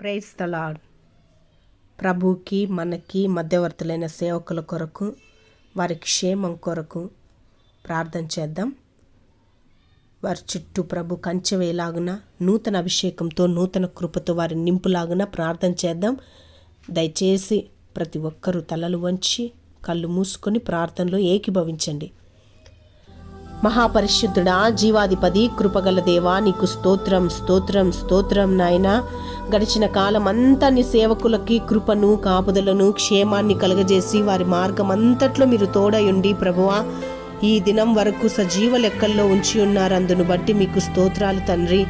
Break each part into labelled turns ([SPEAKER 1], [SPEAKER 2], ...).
[SPEAKER 1] Praise తలాడ్ ప్రభుకి మనకి మధ్యవర్తులైన సేవకుల కొరకు వారి క్షేమం కొరకు ప్రార్థన చేద్దాం. వారి చుట్టూ ప్రభు కంచె వేలాగున నూతన అభిషేకంతో నూతన కృపతో వారి నింపులాగున ప్రార్థన చేద్దాం. దయచేసి ప్రతి ఒక్కరూ తలలు వంచి కళ్ళు మూసుకొని ప్రార్థనలో ఏకీభవించండి. మహాపరిశుద్ధుడా జీవాధిపతి కృపగల దేవా నీకు స్తోత్రం స్తోత్రం స్తోత్రం నాయన. గడిచిన కాలం అంతా నీ సేవకులకి కృపను కాపుదలను క్షేమాన్ని కలగజేసి వారి మార్గం అంతట్లో మీరు తోడయుండి ప్రభువా. ఈ దినం వరకు సజీవ లెక్కల్లో ఉంచి ఉన్నారు అందును బట్టి మీకు స్తోత్రాలు తండ్రి.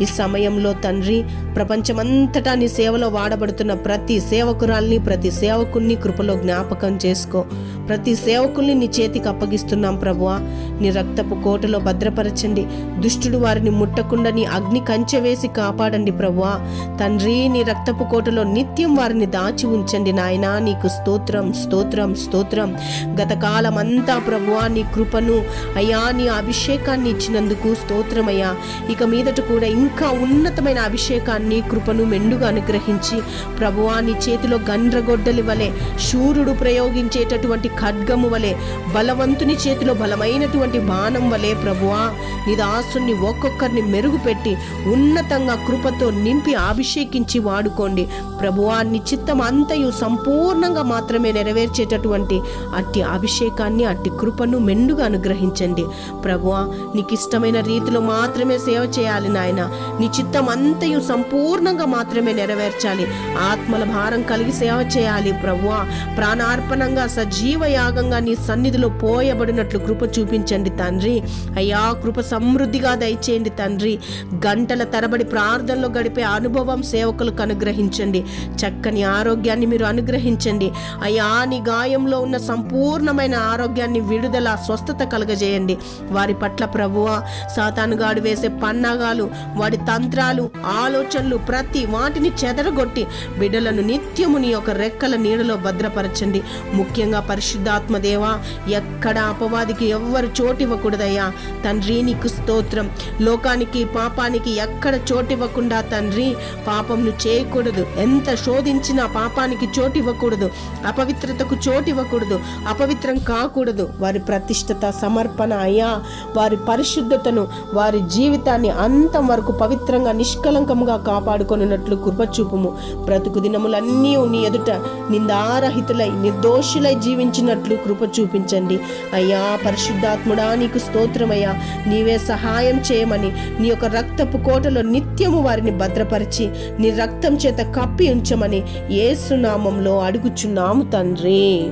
[SPEAKER 1] ఈ సమయంలో తండ్రి ప్రపంచమంతటా నీ సేవలో వాడబడుతున్న ప్రతి సేవకురాల్ని ప్రతి సేవకుల్ని కృపలో జ్ఞాపకం చేసుకో. ప్రతి సేవకుల్ని నీ చేతికి అప్పగిస్తున్నాం ప్రభువా. నీ రక్తపు కోటలో భద్రపరచండి. దుష్టుడు వారిని ముట్టకుండా నీ అగ్ని కంచె వేసి కాపాడండి ప్రభువా. తండ్రి నీ రక్తపు కోటలో నిత్యం వారిని దాచి ఉంచండి నాయనా. నీకు స్తోత్రం స్తోత్రం స్తోత్రం. గతకాలమంతా అంతా ప్రభువా నీ కృపను అయ్యా నీ అభిషేకాన్ని ఇచ్చినందుకు స్తోత్రమయ్యా. ఇక మీదట కూడా ఇంకా ఉన్నతమైన అభిషేకాన్ని కృపను మెండుగా అనుగ్రహించి ప్రభువా నీ చేతిలో గండ్రగొడ్డలి వలె శూరుడు ప్రయోగించేటటువంటి ఖడ్గము వలె బలవంతుని చేతిలో బలమైనటువంటి బాణం వలె ప్రభువా నీ దాసుని ఒక్కొక్కరిని మెరుగుపెట్టి ఉన్నతంగా కృపతో నింపి అభిషేకించి వాడుకోండి. ప్రభువా నీ చిత్తం అంతయు సంపూర్ణంగా మాత్రమే నెరవేర్చేటటువంటి అట్టి అభిషేకాన్ని అట్టి కృపను మెండుగా అనుగ్రహించండి. ప్రభువా నీకు ఇష్టమైన రీతిలో మాత్రమే సేవ చేయాలి నాయన. నీ చిత్తం అంతయు సంపూర్ణంగా మాత్రమే నెరవేర్చాలి. ఆత్మల భారం కలిగి సేవ చేయాలి ప్రభువా ప్రాణార్పణంగా సజీవ యాగంగా నీ సన్నిధిలో పోయబడినట్లు కృప చూపించండి తండ్రి. అయ్యా కృప సమృద్ధిగా దయచేయండి తండ్రి. గంటల తరబడి ప్రార్థనలో గడిపే అనుభవం సేవకులకు అనుగ్రహించండి. చక్కని ఆరోగ్యాన్ని మీరు అనుగ్రహించండి. అయ్యా నీ గాయంలో ఉన్న సంపూర్ణమైన ఆరోగ్యాన్ని విడుదల స్వస్థత కలగజేయండి. వారి పట్ల ప్రభువ సాతానుగాడు వేసే పన్నాగాలు వాడి తంత్రాలు ఆలోచనలు ప్రతి వాటిని చెదరగొట్టి బిడ్డలను నిత్యము నీ యొక్క రెక్కల నీడలో భద్రపరచండి. ముఖ్యంగా పరిశుద్ధాత్మదేవా ఎక్కడ అపవాదికి ఎవ్వరు చోటివ్వకూడదయ్యా తండ్రి నీకు స్తోత్రం. లోకానికి పాపానికి ఎక్కడ చోటివ్వకుండా తండ్రి పాపంను చేయకూడదు. ఎంత శోధించినా పాపానికి చోటివ్వకూడదు అపవిత్రతకు చోటివ్వకూడదు అపవిత్రం కాకూడదు. వారి ప్రతిష్టత సమర్పణ అయ్యా. వారి పరిశుద్ధతను వారి జీవితాన్ని అంతం వరకు పవిత్రంగా నిష్కలంకంగా కాపాడుకొనున్నట్లు కృపచూపుము. బ్రతుకు దినములన్నీ నీ ఎదుట నిందారహితులై నిర్దోషులై జీవించినట్లు కృప చూపించండి అయ్యా పరిశుద్ధాత్ముడా నీకు స్తోత్రమయ్యా. నీవే సహాయం చేయమని నీ యొక్క రక్తపు కోటలో నిత్యము వారిని భద్రపరిచి నీ రక్తం చేత కప్పి ఉంచమని ఏసునామంలో అడుగుచున్నాము తండ్రి.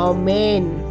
[SPEAKER 1] ఆమెన్.